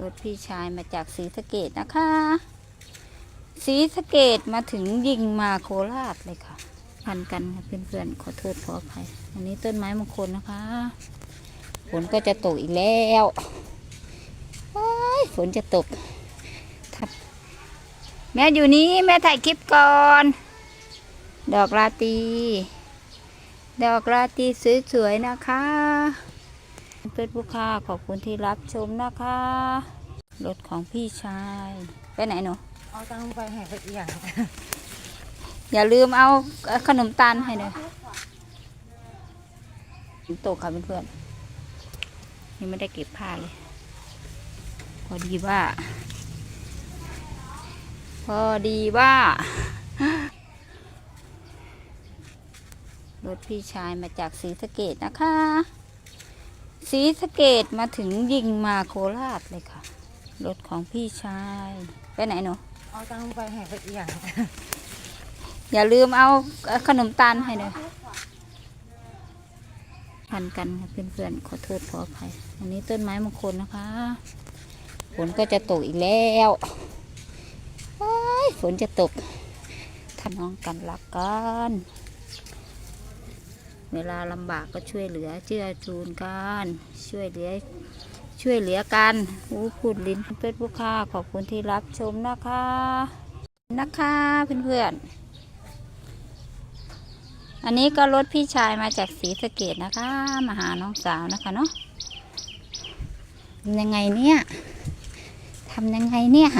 รถพี่ชายมาจากศรีสะเกดนะคะศรีสะเกดมาถึงยิงมาโคราชเลยค่ะ พันกันเพื่อนๆขอโทษขออภัยอันนี้ต้นไม้มงคลนะคะ ฝนก็จะตกอีกแล้วฝนจะตกแม่อยู่นี้แม่ถ่ายคลิปก่อน ดอกราตี ดอกราตีสวยๆนะคะ เพื่อนผู้ค้าขอบคุณที่รับชมนะคะ รถของพี่ชาย ไปไหนหนู เอาตังค์ไปให้ไปอีกอย่างอย่าลืมเอาขนมตาลให้หน่อยฝนตกค่ะเพื่อนๆนี่ไม่ได้เก็บผ้าเลย พอดีว่า พอดีว่า รถพี่ชายมาจากศรีสะเกดนะคะ ศรีสะเกดมาถึงยิงมาโคราชเลยค่ะ รถของพี่ชาย ไปไหนหนูเอาตังค์ไปให้ไปอีกอย่างอย่าลืมเอาขนมตาลให้หน่อยพันกันค่ะเพื่อนๆ ขอโทษขออภัย อันนี้ต้นไม้มงคลนะคะ ฝนก็จะตกอีกแล้วว้ายฝนจะตกทำน้องกันรักกัน เวลาลำบากก็ช่วยเหลือเจื้อจูนกันช่วยเหลือช่วยเหลือกันอู้พูดลิ้นเพื่อนผู้ค่าขอบคุณที่รับชมนะคะ นะคะเพื่อนๆอันนี้ก็รถพี่ชายมาจากศรีสะเกดนะคะ มาหาน้องสาวนะคะเนาะยังไงเนี่ยทำยังไงเนี่ย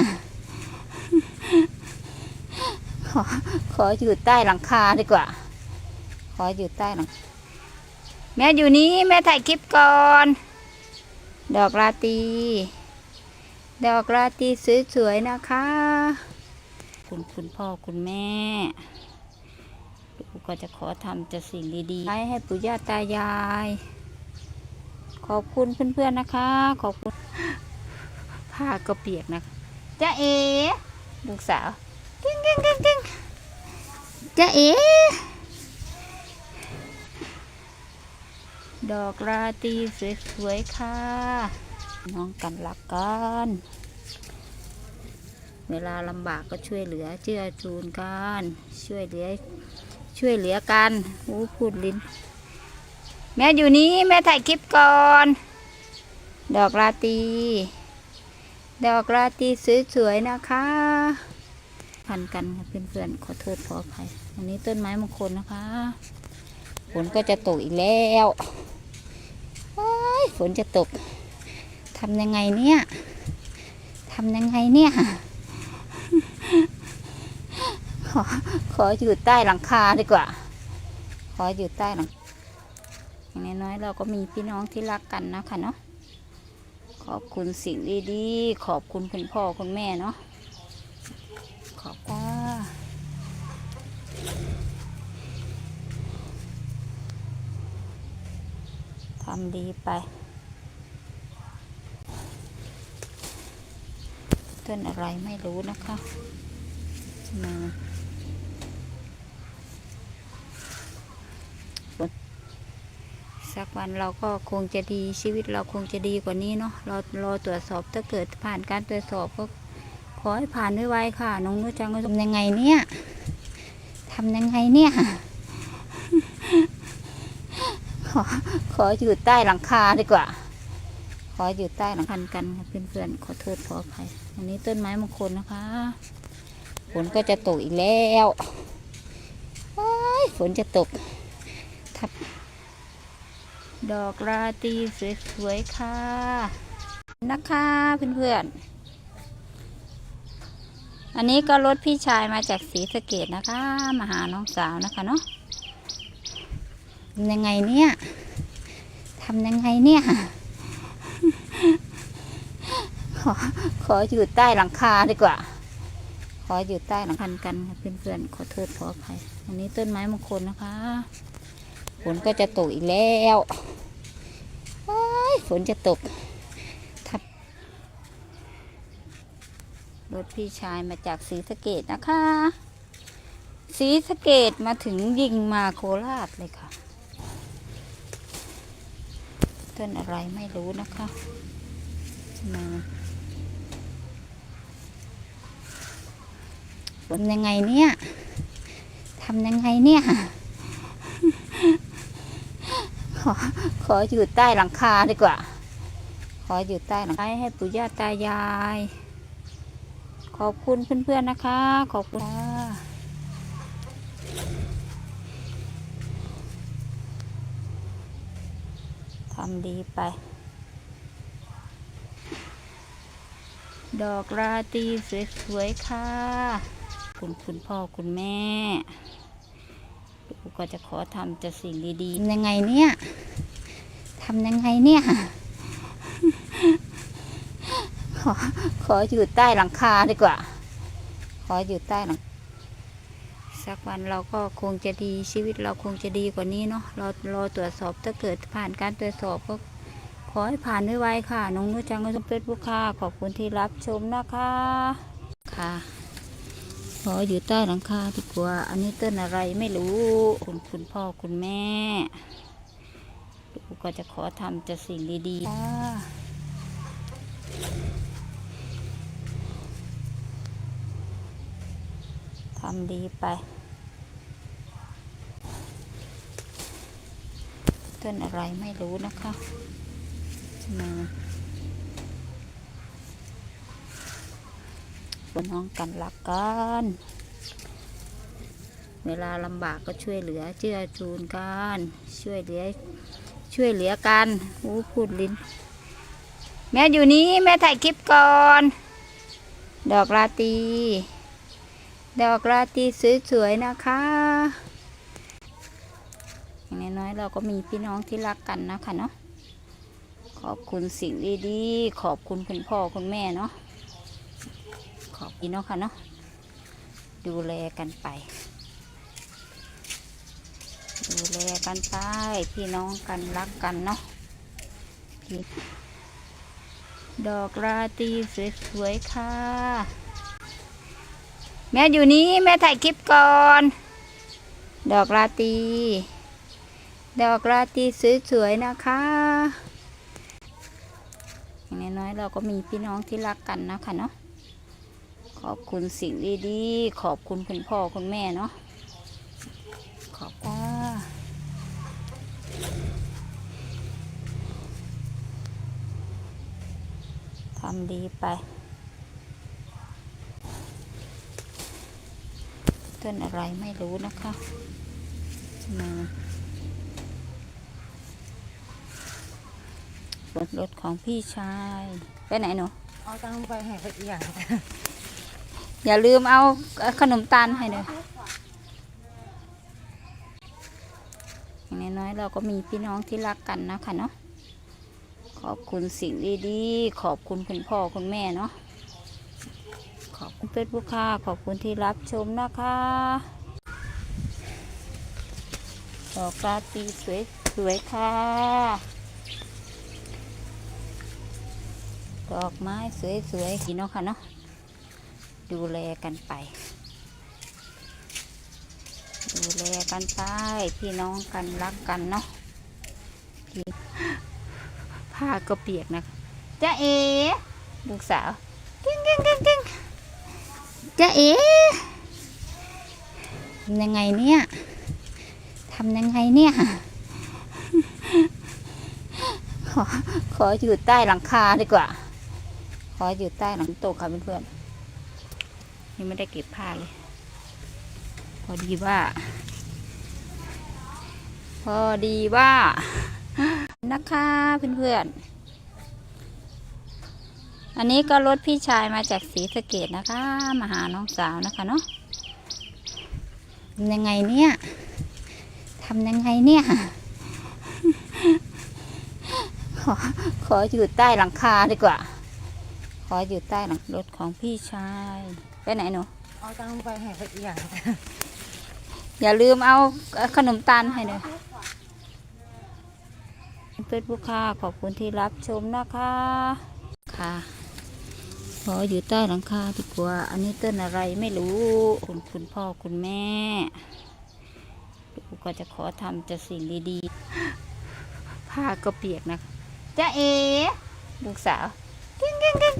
ขอขออยู่ใต้หลังคาดีกว่า ออยู่ใต้หลังแม่อยู่นี้แม่ถ่ายคลิปก่อน ดอกราตี ดอกราตีสวยๆนะคะ คุณคุณพ่อคุณแม่ลูกก็จะขอทำจะสิ่งดีๆ ให้ให้ปู่ย่าตายาย ขอบคุณเพื่อนๆนะคะ ขอบคุณผ้าก็เปียกนะจ้าเอ๋ลูกสาวกิ้งกิ้งกิ้งกิ้งจ้าเอ๋ ดอกราตรีสวยๆค่ะ น้องกันรักกันเวลาลำบากก็ช่วยเหลือเจื้อจูนกันช่วยเหลือช่วยเหลือกันอู้พูดลิ้น แม่อยู่นี้แม่ถ่ายคลิปก่อน ดอกราตรีดอกราตรีสวยๆนะคะ พันกันค่ะเพื่อนๆขอโทษขออภัยอันนี้ต้นไม้มงคลนะคะฝนก็จะตกอีกแล้ว ฝนจะตกทำยังไงเนี่ยทำยังไงเนี่ย ขอขออยู่ใต้หลังคาดีกว่า ขออยู่ใต้หลังอย่างน้อยๆเราก็มีพี่น้องที่รักกันนะคะเนาะขอบคุณสิ่งดีๆ ขอบคุณคุณพ่อคุณแม่เนาะขอบคุณทำดีไป ต้นอะไรไม่รู้นะคะมาสักวันเราก็คงจะดีชีวิตเราคงจะดีกว่านี้เนาะเรารอตรวจสอบถ้าเกิดผ่านการตรวจสอบก็ขอให้ผ่านไวๆค่ะ น้องนุจังก็ทำยังไงเนี่ยทำยังไงเนี่ยขอขออยู่ใต้หลังคาดีกว่า ออยู่ใต้หลังคันกันค่ะเพื่อนๆขอโทษขออภัยอันนี้ต้นไม้มงคลนะคะ ฝนก็จะตกอีกแล้วฝนจะตก ทับ ดอกราตรีสวยๆค่ะ นะคะเพื่อนๆ อันนี้ก็รถพี่ชายมาจากศรีสะเกดนะคะ มาหาน้องสาวนะคะเนาะทำยังไงเนี่ยทำยังไงเนี่ย ขอขออยู่ใต้หลังคาดีกว่า ขออยู่ใต้หลังคันกันค่ะเพื่อนๆขอโทษขออภัยอันนี้ต้นไม้มงคลนะคะฝนก็จะตกอีกแล้วฝนจะตกทับรถพี่ชายมาจากศรีสะเกดนะคะศรีสะเกดมาถึงยิงมาโคราชเลยค่ะต้นอะไรไม่รู้นะคะมา ทำยังไงเนี่ยทำยังไงเนี่ย ขอขออยู่ใต้หลังคาดีกว่า ขออยู่ใต้หลังคาให้ปู่ย่าตายาย ขอบคุณเพื่อนๆนะคะ ขอบคุณทำดีไป ดอกราตรีสวยๆค่ะ คุณคุณพ่อคุณแม่ลูกก็จะขอทำจะสิ่งดีๆยังไงเนี่ยทำยังไงเนี่ย ขอขออยู่ใต้หลังคาดีกว่า ขออยู่ใต้หลังสักวันเราก็คงจะดีชีวิตเราคงจะดีกว่านี้เนาะเรารอตรวจสอบถ้าเกิดผ่านการตรวจสอบก็ขอให้ผ่านไวๆค่ะ น้องนุชจังก็ต้องเป็นผู้ค่าขอบคุณที่รับชมนะคะ ค่ะ ขออยู่ใต้หลังคาดีกว่า อันนี้ต้นอะไรไม่รู้ คุณคุณพ่อคุณแม่ลูกก็จะขอทำจะสิ่งดีๆค่ะทำดีไป ต้นอะไรไม่รู้นะคะมา็น้องกันรักกัน เวลาลำบากก็ช่วยเหลือเจื้อจูนกัน ช่วยเหลือช่วยเหลือกันอู้พูดลิ้น แม่อยู่นี้แม่ถ่ายคลิปก่อน ดอกราตี ดอกราตีสวยๆนะคะอย่างน้อยๆเราก็มีพี่น้องที่รักกันนะคะเนาะขอบคุณสิ่งดีๆ ขอบคุณคุณพ่อคุณแม่เนาะ ขอบคุณเนาะค่ะเนาะดูแลกันไป ดูแลกันไปพี่น้องกันรักกันเนาะพี่ดอกราตรีสวยๆค่ะ แม่อยู่นี้แม่ถ่ายคลิปก่อน ดอกราตรีดอกราตรีสวยๆนะคะอย่างน้อยๆเราก็มีพี่น้องที่รักกันนะคะเนาะ ขอบคุณสิ่งดีๆ ขอบคุณคุณพ่อคุณแม่เนาะ ขอบคุณทำดีไป ต้นอะไรไม่รู้นะคะมาบนรถของพี่ชาย ไปไหนหนู เอาตังไปให้ไปอีกอย่าง อย่าลืมเอาขนมตาลให้หน่อยอย่างน้อยๆเราก็มีพี่น้องที่รักกันนะคะเนาะขอบคุณสิ่งดีๆ ขอบคุณคุณพ่อคุณแม่เนาะขอบคุณเพื่อนผู้ค่าขอบคุณที่รับชมนะคะดอกราตรีสวยสวยๆค่ะ ดอกไม้สวยๆสีเนาะค่ะเนาะ ดูแลกันไป ดูแลกันไปพี่น้องกันรักกันเนาะผ้าก็เปียกนะจ้าเอลูกสาวกิ้งกิ้งกิ้งกิ้งจ้าเอทำยังไงเนี่ยทำยังไงเนี่ยขอขออยู่ใต้หลังคาดีกว่า ขออยู่ใต้หลังโต๊ะค่ะเพื่อนๆ ยังไม่ได้เก็บผ้าเลย พอดีว่า พอดีว่า นะคะเพื่อนๆ อันนี้ก็รถพี่ชายมาจากศรีสะเกดนะคะ มาหาน้องสาวนะคะเนาะทำยังไงเนี่ยทำยังไงเนี่ย ขอขออยู่ใต้หลังคาดีกว่า ขออยู่ใต้หลังรถของพี่ชาย ไปไหนหนูเอาตังค์ไปให้ไปอีกอย่างอย่าลืมเอาขนมตาลให้หน่อยเพื่อนผู้ค่าขอบคุณที่รับชมนะคะค่ะขออยู่ใต้หลังคาดีกว่า อันนี้ต้นอะไรไม่รู้ คุณคุณพ่อคุณแม่ลูกก็จะขอทำจะสิ่งดีๆผ้าก็เปียกนะจ้าเอลูกสาวกิ้งกิ้งกิ้งกิ้ง